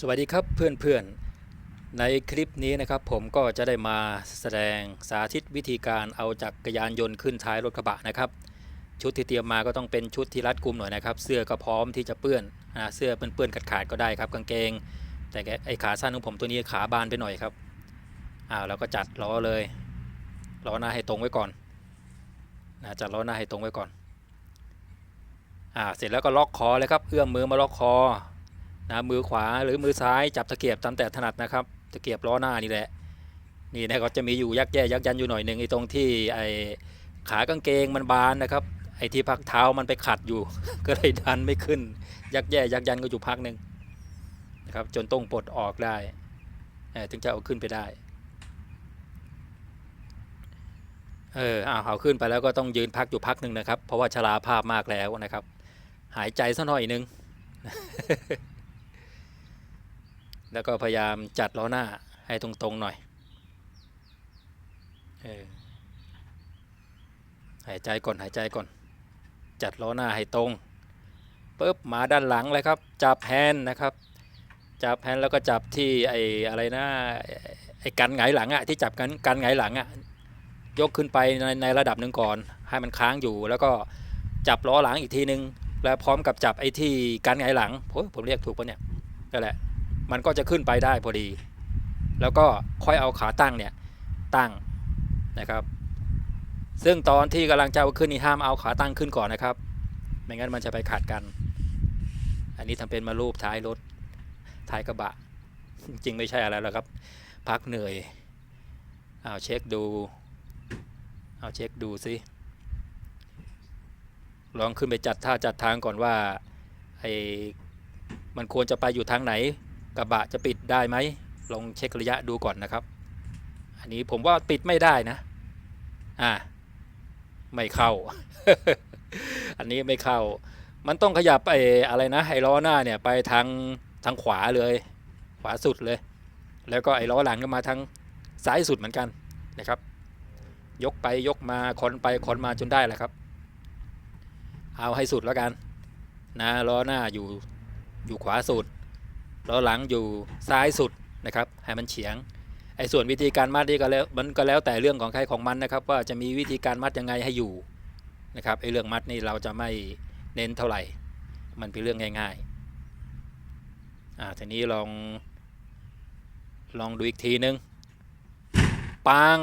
สวัสดีครับเพื่อนๆ ในคลิปนี้นะครับผมก็จะได้มาแสดงสาธิตวิธีการเอาจักรยานยนต์ขึ้นท้ายรถกระบะนะครับ ชุดที่เตรียมมาก็ต้องเป็นชุดที่รัดกุมหน่อยนะครับ เสื้อก็พร้อมที่จะเปื้อนอ่าเสื้อเปื้อนๆขาดๆก็ได้ครับกางเกง แต่แกไอขาสั้นของผมตัวนี้ขาบานไปหน่อยครับอ่าเราก็จัดล้อเลยล้อหน้าให้ตรงไว้ก่อนนะจัดล้อหน้าให้ตรงไว้ก่อนอ่าเสร็จแล้วก็ล็อกคอเลยครับเอื้อมมือมาล็อกคอ นะมือขวาหรือมือซ้ายจับตะเกียบตามแต่ถนัดนะครับ ตะเกียบล้อหน้านี่แหละนี่นะก็จะมีอยู่ยักแย่ยักยันอยู่หน่อยหนึ่งไอ้ตรงที่ไอ้ขากางเกงมันบานนะครับไอ้ที่พักเท้ามันไปขัดอยู่ ก็เลยดันไม่ขึ้น ยักแย่ยักยันก็อยู่พักหนึ่งนะครับจนต้องปลดออกได้ถึงจะเอาขึ้นไปได้เอออ้าวเอาขึ้นไปแล้วก็ต้องยืนพักอยู่พักหนึ่งนะครับ เพราะว่าชราภาพมากแล้วนะครับ หายใจสักหน่อยหนึ่ง แล้วก็พยายามจัดล้อหน้าให้ตรงๆหน่อยออหายใจก่อนหายใจก่อน จัดล้อหน้าให้ตรงปุ๊บมาด้านหลังเลยครับ จับแฮนด์นะครับ จับแฮนด์แล้วก็จับที่ไอ้อะไรนะไอ้กันหงหลังอะที่จับกันกันหงหลังอะยกขึ้นไปในในระดับหนึ่งก่อน ให้มันค้างอยู่ แล้วก็จับล้อหลังอีกทีนึง แล้วพร้อมกับจับไอ้ที่กันหงหลังโอ้ยผมเรียกถูกปะเนี่ยนั่นแหละ มันก็จะขึ้นไปได้พอดี แล้วก็ค่อยเอาขาตั้งเนี่ยตั้งนะครับ ซึ่งตอนที่กำลังจะเอาขึ้นนี่ห้ามเอาขาตั้งขึ้นก่อนนะครับ ไม่งั้นมันจะไปขัดกัน อันนี้ทำเป็นมารูปท้ายรถท้ายกระบะ จริงไม่ใช่อะไรหรอกครับ พักเหนื่อยเอาเช็คดูเอาเช็คดูสิลองขึ้นไปจัดท่าจัดทางก่อนว่าไอ้มันควรจะไปอยู่ทางไหน กระบะจะปิดได้ไหมลองเช็คระยะดูก่อนนะครับ อันนี้ผมว่าปิดไม่ได้นะ อ่า ไม่เข้า อันนี้ไม่เข้า มันต้องขยับไอ้อะไรนะไอ้ล้อหน้าเนี่ยไปทางทางขวาเลย ขวาสุดเลย แล้วก็ไอ้ล้อหลังก็มาทางซ้ายสุดเหมือนกันนะครับ ยกไปยกมาคอนไปคอนมาจนได้แหละครับ เอาให้สุดแล้วกัน นะล้อหน้าอยู่อยู่ขวาสุด ล้อหลังอยู่ซ้ายสุดนะครับให้มันเฉียงไอ้ส่วนวิธีการมัดนี่ก็แล้วมันก็แล้วแต่เรื่องของใครของมันนะครับ ว่าจะมีวิธีการมัดยังไงให้อยู่นะครับไอ้เรื่องมัดนี่เราจะไม่เน้นเท่าไหร่ มันเป็นเรื่องง่ายๆอ่าทีนี้ลองลองดูอีกทีนึงปัง